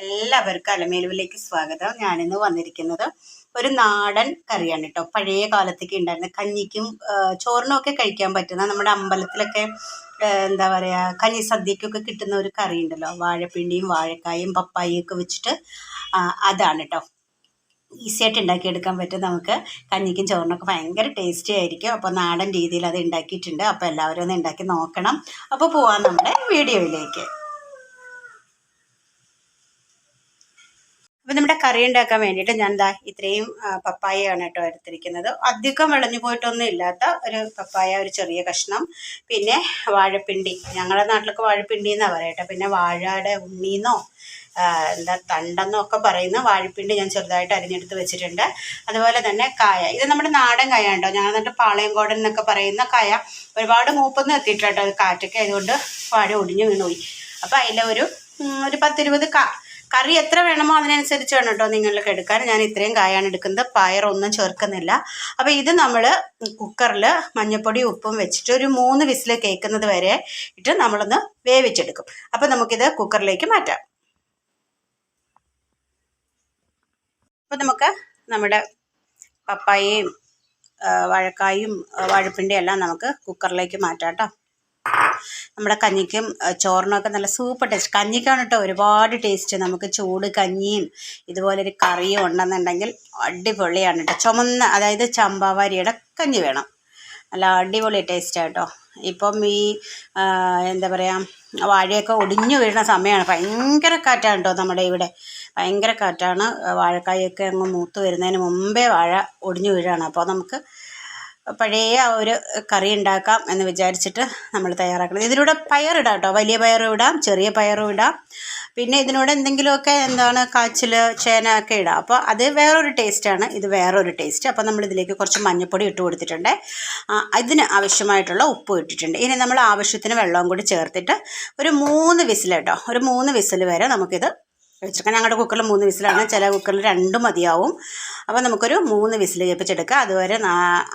എല്ലാവർക്കും അലമേലുവിലേക്ക് സ്വാഗതം. ഞാനിന്ന് വന്നിരിക്കുന്നത് ഒരു നാടൻ കറിയാണ് കേട്ടോ പഴയ കാലത്തേക്ക് ഉണ്ടായിരുന്ന കഞ്ഞിക്കും ചോറിനും ഒക്കെ കഴിക്കാൻ പറ്റുന്ന നമ്മുടെ അമ്പലത്തിലൊക്കെ എന്താ പറയുക കഞ്ഞി സദ്യക്കൊക്കെ കിട്ടുന്ന ഒരു കറി ഉണ്ടല്ലോ. വാഴപ്പിണ്ടിയും വാഴക്കായും പപ്പായയും ഒക്കെ വെച്ചിട്ട് അതാണ് കേട്ടോ ഈസി ആയിട്ട് ഉണ്ടാക്കിയെടുക്കാൻ പറ്റും നമുക്ക്. കഞ്ഞിക്കും ചോറിനൊക്കെ ഭയങ്കര ടേസ്റ്റി ആയിരിക്കും. അപ്പോൾ നാടൻ രീതിയിൽ അത് ഉണ്ടാക്കിയിട്ടുണ്ട്. അപ്പോൾ എല്ലാവരും ഒന്ന് ഉണ്ടാക്കി നോക്കണം. അപ്പോൾ പോവാം നമ്മുടെ വീഡിയോയിലേക്ക്. അപ്പോൾ നമ്മുടെ കറി ഉണ്ടാക്കാൻ വേണ്ടിയിട്ട് ഞാൻ എന്താ ഇത്രയും പപ്പായയാണ് കേട്ടോ എടുത്തിരിക്കുന്നത്. അധികം വിളഞ്ഞു പോയിട്ടൊന്നും ഇല്ലാത്ത ഒരു പപ്പായ ഒരു ചെറിയ കഷ്ണം. പിന്നെ വാഴപ്പിണ്ടി. ഞങ്ങളുടെ നാട്ടിലൊക്കെ വാഴപ്പിണ്ടി എന്നാണ് പറയട്ടെ പിന്നെ വാഴയുടെ ഉണ്ണീന്നോ എന്താ തണ്ടെന്നോ ഒക്കെ പറയുന്ന വാഴപ്പിണ്ടി ഞാൻ ചെറുതായിട്ട് അരിഞ്ഞെടുത്ത് വെച്ചിട്ടുണ്ട്. അതുപോലെ തന്നെ കായ. ഇത് നമ്മുടെ നാടൻ കായ ഉണ്ടോ ഞങ്ങൾ എന്നിട്ട് പാളയംകോടൻ എന്നൊക്കെ പറയുന്ന കായ. ഒരുപാട് മൂപ്പൊന്നും അത് കാറ്റൊക്കെ ആയതുകൊണ്ട് വാഴ ഒടിഞ്ഞു വീണുപോയി. അപ്പോൾ അതിലെ ഒരു ഒരു പത്തിരുപത് കാ കറി എത്ര വേണമോ അതിനനുസരിച്ച് വേണം കേട്ടോ നിങ്ങൾക്ക് എടുക്കാൻ. ഞാൻ ഇത്രയും കായാണ് എടുക്കുന്നത്. പയറൊന്നും ചേർക്കുന്നില്ല. അപ്പോൾ ഇത് നമ്മൾ കുക്കറിൽ മഞ്ഞൾപ്പൊടി ഉപ്പും വെച്ചിട്ട് ഒരു മൂന്ന് വിസിൽ കേൾക്കുന്നത് വരെ ഇട്ട് നമ്മളൊന്ന് വേവിച്ചെടുക്കും. അപ്പോൾ നമുക്കിത് കുക്കറിലേക്ക് മാറ്റാം. അപ്പോൾ നമുക്ക് നമ്മുടെ പപ്പായയും വഴക്കായും വാഴപ്പിണ്ടിയും എല്ലാം നമുക്ക് കുക്കറിലേക്ക് മാറ്റാം കേട്ടോ. നമ്മുടെ കഞ്ഞിക്കും ചോറിനൊക്കെ നല്ല സൂപ്പർ ടേസ്റ്റ്. കഞ്ഞിക്കാണ് കേട്ടോ ഒരുപാട് ടേസ്റ്റ്. നമുക്ക് ചൂട് കഞ്ഞിയും ഇതുപോലൊരു കറിയും ഉണ്ടെന്നുണ്ടെങ്കിൽ അടിപൊളിയാണ് കേട്ടോ. ചുമന്ന അതായത് ചമ്പാവാരിയുടെ കഞ്ഞി വേണം. നല്ല അടിപൊളി ടേസ്റ്റ് കേട്ടോ. ഇപ്പം ഈ എന്താ പറയുക വാഴയൊക്കെ ഒടിഞ്ഞു വീഴുന്ന സമയമാണ് ഭയങ്കര കാറ്റാണ് കേട്ടോ നമ്മുടെ ഇവിടെ. ഭയങ്കര കാറ്റാണ്. വാഴക്കായൊക്കെ അങ്ങ് മൂത്ത് വരുന്നതിന് മുമ്പേ വാഴ ഒടിഞ്ഞു വീഴാണ്. അപ്പോൾ നമുക്ക് പഴയ ഒരു കറി ഉണ്ടാക്കാം എന്ന് വിചാരിച്ചിട്ട് നമ്മൾ തയ്യാറാക്കണം. ഇതിലൂടെ പയറിടാം കേട്ടോ വലിയ പയറും ഇടാം ചെറിയ പയറും ഇടാം. പിന്നെ ഇതിനോട് എന്തെങ്കിലുമൊക്കെ എന്താണ് കാച്ചിൽ ചേന ഒക്കെ ഇടാം. അപ്പോൾ അത് വേറൊരു ടേസ്റ്റാണ് ഇത് വേറൊരു ടേസ്റ്റ് അപ്പോൾ നമ്മൾ ഇതിലേക്ക് കുറച്ച് മഞ്ഞൾപ്പൊടി ഇട്ട് കൊടുത്തിട്ടുണ്ട്. ഇതിന് ആവശ്യമായിട്ടുള്ള ഉപ്പ് ഇട്ടിട്ടുണ്ട്. ഇനി നമ്മൾ ആവശ്യത്തിന് വെള്ളവും കൂടി ചേർത്തിട്ട് ഒരു മൂന്ന് വിസിൽ കേട്ടോ ഒരു മൂന്ന് വിസിൽ വരെ നമുക്കിത് വെച്ചെടുക്കാം ഞങ്ങളുടെ കുക്കറിൽ മൂന്ന് വിസിലാണ്. ചില കുക്കറിൽ രണ്ടും മതിയാവും. അപ്പോൾ നമുക്കൊരു മൂന്ന് വിസിൽ കേൾപ്പിച്ചെടുക്കുക അതുവരെ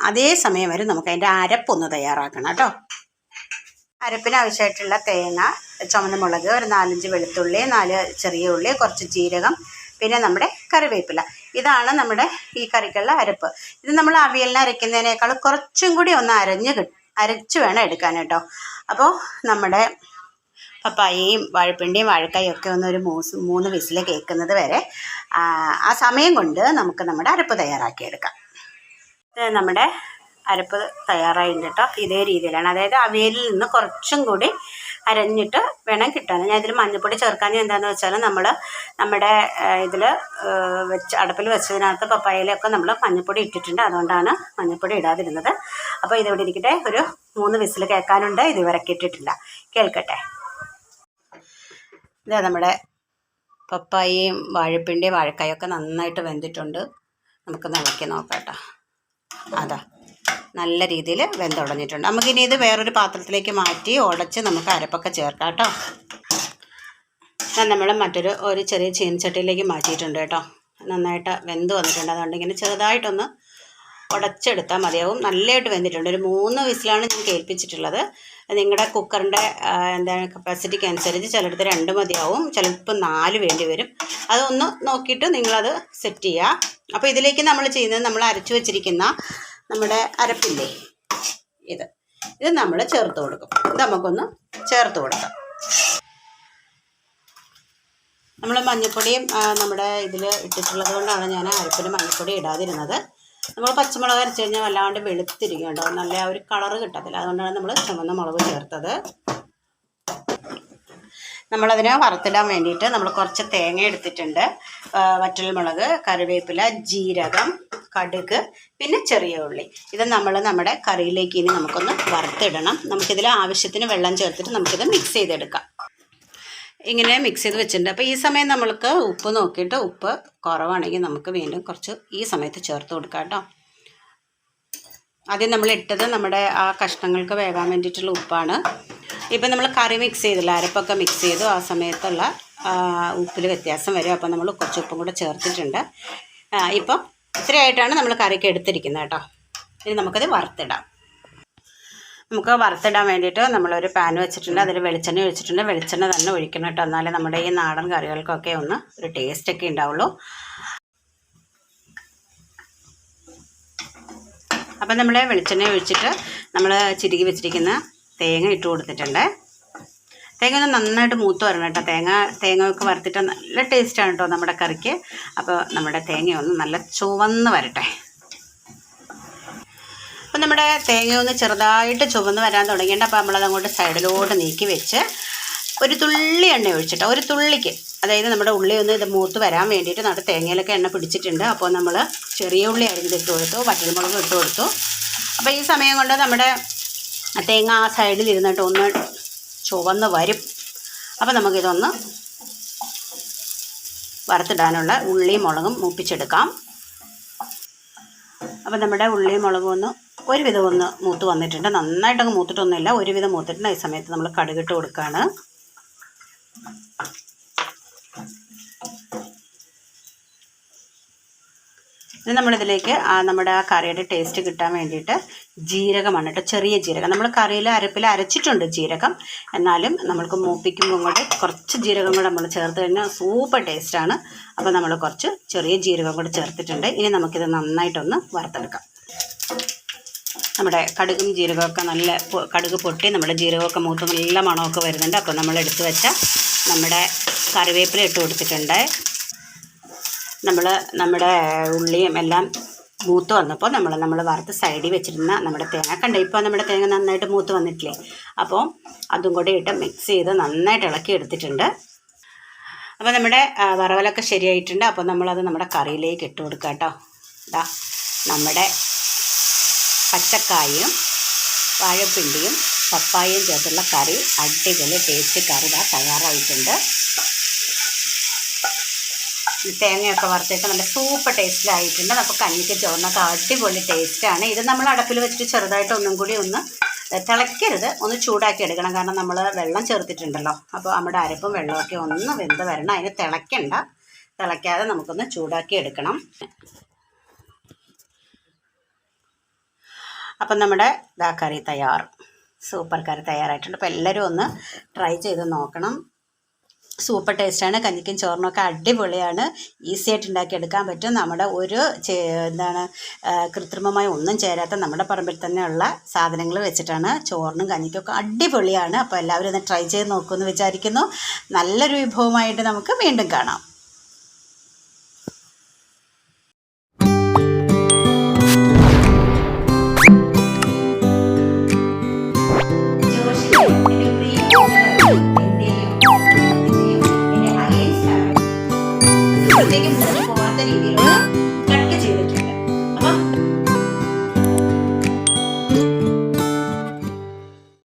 അതേ സമയം വരെ നമുക്ക് അതിന്റെ അരപ്പൊന്ന് തയ്യാറാക്കണം കേട്ടോ. അരപ്പിന് ആവശ്യമായിട്ടുള്ള തേങ്ങ ചുമന്ന മുളക് ഒരു നാലഞ്ച് വെളുത്തുള്ളി നാല് ചെറിയ ഉള്ളി കുറച്ച് ജീരകം പിന്നെ നമ്മുടെ കറിവേപ്പില. ഇതാണ് നമ്മുടെ ഈ കറിക്കുള്ള അരപ്പ്. ഇത് നമ്മൾ അവിയലിന് അരയ്ക്കുന്നതിനേക്കാൾ കുറച്ചും കൂടി ഒന്ന് അരഞ്ഞ് അരച്ച് വേണം എടുക്കാൻ കേട്ടോ. അപ്പോൾ നമ്മുടെ പപ്പായയും വാഴപ്പിണ്ടിയും വാഴക്കായും ഒക്കെ ഒന്ന് ഒരു മൂസ് മൂന്ന് വിസിൽ കേൾക്കുന്നത് വരെ. ആ, സമയം കൊണ്ട് നമുക്ക് നമ്മുടെ അരപ്പ് തയ്യാറാക്കിയെടുക്കാം. ഇത് നമ്മുടെ അരപ്പ് തയ്യാറായിട്ടുണ്ട് കേട്ടോ. ഇതേ രീതിയിലാണ്. അതായത് അവിയലിൽ നിന്ന് കുറച്ചും കൂടി അരഞ്ഞിട്ട് വേണം കിട്ടാൻ. ഞാൻ ഇതിൽ മഞ്ഞൾപ്പൊടി ചേർക്കാൻ എന്താണെന്ന് വെച്ചാൽ നമ്മൾ നമ്മുടെ ഇതിൽ വെച്ച് അടുപ്പിൽ വെച്ചതിനകത്ത് പപ്പായയിലൊക്കെ നമ്മൾ മഞ്ഞൾപ്പൊടി ഇട്ടിട്ടുണ്ട്. അതുകൊണ്ടാണ് മഞ്ഞൾപ്പൊടി ഇടാതിരുന്നത്. അപ്പോൾ ഇതിവിടെ ഇരിക്കട്ടെ. ഒരു മൂന്ന് വിസിൽ കേൾക്കാനുണ്ട്. ഇതുവരെ ഇട്ടിട്ടില്ല കേൾക്കട്ടെ. ഇതാ നമ്മുടെ പപ്പായയും വാഴപ്പിണ്ടിയും വാഴക്കായും ഒക്കെ നന്നായിട്ട് വെന്തിട്ടുണ്ട്. നമുക്ക് നിളക്കി നോക്കാം കേട്ടോ അതാ നല്ല രീതിയിൽ വെന്തുടഞ്ഞിട്ടുണ്ട്. നമുക്കിനി ഇത് വേറൊരു പാത്രത്തിലേക്ക് മാറ്റി ഉടച്ച് നമുക്ക് അരപ്പൊക്കെ ചേർക്കാം കേട്ടോ നമ്മൾ മറ്റൊരു ഒരു ചെറിയ ചീനച്ചട്ടിയിലേക്ക് മാറ്റിയിട്ടുണ്ട് കേട്ടോ. നന്നായിട്ട് വെന്ത് വന്നിട്ടുണ്ട്. അതുകൊണ്ട് ഇങ്ങനെ ചെറുതായിട്ടൊന്ന് ഉടച്ചെടുത്താൽ മതിയാവും നല്ലതായിട്ട് വെന്തിട്ടുണ്ട്. ഒരു മൂന്ന് വിസിലാണ് ഞാൻ കേൾപ്പിച്ചിട്ടുള്ളത്. നിങ്ങളുടെ കുക്കറിന്റെ എന്താണ് കപ്പാസിറ്റിക്ക് അനുസരിച്ച് ചിലടത്ത് രണ്ട് മതിയാവും. ചിലപ്പോൾ നാല് വേണ്ടി വരും. അതൊന്ന് നോക്കിയിട്ട് നിങ്ങളത് സെറ്റ് ചെയ്യുക അപ്പോൾ ഇതിലേക്ക് നമ്മൾ ചെയ്യുന്നത് നമ്മൾ അരച്ചു വെച്ചിരിക്കുന്ന നമ്മുടെ അരപ്പില്ലേ? ഇത്. ഇത് നമ്മൾ ചേർത്ത് കൊടുക്കും. ഇത് നമുക്കൊന്ന് ചേർത്ത് കൊടുക്കാം. നമ്മൾ മഞ്ഞൾപ്പൊടിയും നമ്മുടെ ഇതിൽ ഇട്ടിട്ടുള്ളത് കൊണ്ടാണ് ഞാൻ അരപ്പിന് മഞ്ഞൾപ്പൊടി ഇടാതിരുന്നത്. നമ്മൾ പച്ചമുളക് അരച്ച് കഴിഞ്ഞാൽ വല്ലാണ്ട് വെളുത്തിരിക്കും കേട്ടോ. നല്ല ഒരു കളറ് കിട്ടത്തില്ല. അതുകൊണ്ടാണ് നമ്മൾ ചുമന്ന മുളക് ചേർത്തത്. നമ്മളതിനെ വറുത്തിടാൻ വേണ്ടിയിട്ട് നമ്മൾ കുറച്ച് തേങ്ങ എടുത്തിട്ടുണ്ട്. വറ്റൽ വറ്റൽമുളക് കറിവേപ്പില ജീരകം കടുക് പിന്നെ ചെറിയ ഉള്ളി. ഇത് നമ്മൾ നമ്മുടെ കറിയിലേക്ക് ഇനി നമുക്കൊന്ന് വറുത്തിടണം. നമുക്കിതിൽ ആവശ്യത്തിന് വെള്ളം ചേർത്തിട്ട് നമുക്കിത് മിക്സ് ചെയ്തെടുക്കാം. ഇങ്ങനെ മിക്സ് ചെയ്ത് വെച്ചിട്ടുണ്ട്. അപ്പോൾ ഈ സമയം നമ്മൾക്ക് ഉപ്പ് നോക്കിയിട്ട് ഉപ്പ് കുറവാണെങ്കിൽ നമുക്ക് വീണ്ടും കുറച്ച് ഈ സമയത്ത് ചേർത്ത് കൊടുക്കാം കേട്ടോ. ആദ്യം നമ്മൾ ഇട്ടത് നമ്മുടെ ആ കഷ്ണങ്ങൾക്ക് വേകാൻ വേണ്ടിയിട്ടുള്ള ഉപ്പാണ്. ഇപ്പം നമ്മൾ കറി മിക്സ് ചെയ്തില്ല അരപ്പൊക്കെ മിക്സ് ചെയ്തു. ആ സമയത്തുള്ള ഉപ്പിൽ വ്യത്യാസം വരും. അപ്പോൾ നമ്മൾ കുറച്ച് ഉപ്പും കൂടെ ചേർത്തിട്ടുണ്ട്. ഇപ്പം ഇത്രയായിട്ടാണ് നമ്മൾ കറിക്ക് എടുത്തിരിക്കുന്നത് കേട്ടോ. ഇനി നമുക്കത് വറുത്തിടാം. നമുക്ക് വറുത്തിടാൻ വേണ്ടിയിട്ട് നമ്മളൊരു പാൻ വെച്ചിട്ടുണ്ട്. അതിൽ വെളിച്ചെണ്ണ ഒഴിച്ചിട്ടുണ്ട്. വെളിച്ചെണ്ണ തന്നെ ഒഴിക്കണം കേട്ടോ. എന്നാലേ നമ്മുടെ ഈ നാടൻ കറികൾക്കൊക്കെ ഒന്ന് ഒരു ടേസ്റ്റൊക്കെ ഉണ്ടാവുള്ളൂ. അപ്പം നമ്മൾ വെളിച്ചെണ്ണ ഒഴിച്ചിട്ട് നമ്മൾ ചിരുകി വെച്ചിരിക്കുന്ന തേങ്ങ ഇട്ട് കൊടുത്തിട്ടുണ്ട്. തേങ്ങ ഒന്ന് നന്നായിട്ട് മൂത്ത് വരണം കേട്ടോ. തേങ്ങ തേങ്ങ ഒക്കെ വറുത്തിട്ട് നല്ല ടേസ്റ്റാണ് കേട്ടോ നമ്മുടെ കറിക്ക്. അപ്പോൾ നമ്മുടെ തേങ്ങ ഒന്ന് നല്ല ചുവന്ന് വരട്ടെ. അപ്പം നമ്മുടെ തേങ്ങ ഒന്ന് ചെറുതായിട്ട് ചുവന്ന് വരാൻ തുടങ്ങിയിട്ട് അപ്പോൾ നമ്മളത് അങ്ങോട്ട് സൈഡിലോട്ട് നീക്കി വെച്ച് ഒരു തുള്ളി എണ്ണ ഒഴിച്ചിട്ട് ഒരു തുള്ളിക്ക്. അതായത് നമ്മുടെ ഉള്ളി ഒന്ന് ഇത് മൂത്ത് വരാൻ വേണ്ടിയിട്ട് നമ്മുടെ തേങ്ങയിലൊക്കെ എണ്ണ പിടിച്ചിട്ടുണ്ട്. അപ്പോൾ നമ്മൾ ചെറിയ ഉള്ളി അരിഞ്ഞത് ഇട്ട് കൊടുത്തു വറ്റൽമുളകും ഇട്ട് കൊടുത്തു. അപ്പോൾ ഈ സമയം കൊണ്ട് നമ്മുടെ തേങ്ങ ആ സൈഡിൽ ഇരുന്നിട്ട് ഒന്ന് ചുവന്ന് വരും. അപ്പോൾ നമുക്കിതൊന്ന് വറുത്തിടാനുള്ള ഉള്ളിയും മുളകും മൂപ്പിച്ചെടുക്കാം. അപ്പോൾ നമ്മുടെ ഉള്ളിയും മുളകും ഒന്ന് ഒരുവിധം ഒന്ന് മൂത്ത് വന്നിട്ടുണ്ട്. നന്നായിട്ടങ്ങ് മൂത്തിട്ടൊന്നുമില്ല. ഒരുവിധം മൂത്തിട്ടുണ്ട്. ഈ സമയത്ത് നമ്മൾ കടുകിട്ട് കൊടുക്കുകയാണ് ഇനി നമ്മളിതിലേക്ക് നമ്മുടെ ആ കറിയുടെ ടേസ്റ്റ് കിട്ടാൻ വേണ്ടിയിട്ട് ജീരകമാണ് കേട്ടോ. ചെറിയ ജീരകം. നമ്മൾ കറിയിൽ അരപ്പിൽ അരച്ചിട്ടുണ്ട് ജീരകം. എന്നാലും നമ്മൾക്ക് മൂപ്പിക്കുമ്പോൾ കൂടെ കുറച്ച് ജീരകം കൂടെ നമ്മൾ ചേർത്ത് കഴിഞ്ഞാൽ സൂപ്പർ ടേസ്റ്റാണ് അപ്പോൾ നമ്മൾ കുറച്ച് ചെറിയ ജീരകം കൂടെ ചേർത്തിട്ടുണ്ട്. ഇനി നമുക്കിത് നന്നായിട്ടൊന്ന് വറുത്തെടുക്കാം. നമ്മുടെ കടുകും ജീരകമൊക്കെ നല്ല കടുക് പൊട്ടി നമ്മുടെ ജീരകമൊക്കെ മൂത്ത് നല്ല മണമൊക്കെ വരുന്നുണ്ട്. അപ്പോൾ നമ്മൾ എടുത്തു വെച്ച നമ്മുടെ കറിവേപ്പില ഇട്ട് കൊടുത്തിട്ടുണ്ട്. നമ്മൾ നമ്മുടെ ഉള്ളിയും എല്ലാം മൂത്ത് വന്നപ്പോൾ നമ്മൾ നമ്മൾ വറുത്ത് സൈഡിൽ വെച്ചിരുന്ന നമ്മുടെ തേങ്ങ കണ്ട? ഇപ്പോൾ നമ്മുടെ തേങ്ങ നന്നായിട്ട് മൂത്ത് വന്നിട്ടില്ലേ? അപ്പോൾ അതും കൂടി ഇട്ട് മിക്സ് ചെയ്ത് നന്നായിട്ട് ഇളക്കി എടുത്തിട്ടുണ്ട്. അപ്പോൾ നമ്മുടെ വറവലൊക്കെ ശരിയായിട്ടുണ്ട്. അപ്പോൾ നമ്മളത് നമ്മുടെ കറിയിലേക്ക് ഇട്ട് കൊടുക്കാം കേട്ടോ. ഇതാ നമ്മുടെ പച്ചക്കായും വാഴപ്പിണ്ടിയും പപ്പായയും ചേർത്തുള്ള കറി അടിപൊളി ടേസ്റ്റ് കറി ഇതാ തയ്യാറായിട്ടുണ്ട്. തേങ്ങയൊക്കെ വറുത്തിട്ട് നല്ല സൂപ്പർ ടേസ്റ്റിലായിട്ടുണ്ട് നമുക്ക് കഞ്ഞിക്ക് ചോറിനൊക്കെ അടിപൊളി ടേസ്റ്റാണ് ഇത് നമ്മൾ അടപ്പിൽ വെച്ചിട്ട് ചെറുതായിട്ട് ഒന്നും കൂടി ഒന്ന് തിളയ്ക്കരുത്. ഒന്ന് ചൂടാക്കി എടുക്കണം. കാരണം നമ്മൾ വെള്ളം ചേർത്തിട്ടുണ്ടല്ലോ. അപ്പോൾ നമ്മുടെ അരപ്പും വെള്ളമൊക്കെ ഒന്ന് വെന്ത് വരണം. അതിന് തിളയ്ക്കണ്ട. തിളയ്ക്കാതെ നമുക്കൊന്ന് ചൂടാക്കി എടുക്കണം. അപ്പം നമ്മുടെ ഇതാ കറി തയ്യാർ സൂപ്പർ കറി തയ്യാറായിട്ടുണ്ട്. അപ്പോൾ എല്ലാവരും ഒന്ന് ട്രൈ ചെയ്ത് നോക്കണം. സൂപ്പർ ടേസ്റ്റാണ്. കഞ്ഞിക്കും ചോറിനൊക്കെ അടിപൊളിയാണ്. ഈസി ആയിട്ട് ഉണ്ടാക്കിയെടുക്കാൻ പറ്റും. നമ്മുടെ ഒരു എന്താണ് കൃത്രിമമായി ഒന്നും ചേരാത്ത നമ്മുടെ പറമ്പിൽ തന്നെയുള്ള സാധനങ്ങൾ വെച്ചിട്ടാണ് ചോറിനും കഞ്ഞിക്കൊക്കെ അടിപൊളിയാണ്. അപ്പോൾ എല്ലാവരും ഒന്ന് ട്രൈ ചെയ്ത് നോക്കുമെന്ന് വിചാരിക്കുന്നു. നല്ലൊരു വിഭവമായിട്ട് നമുക്ക് വീണ്ടും കാണാം. you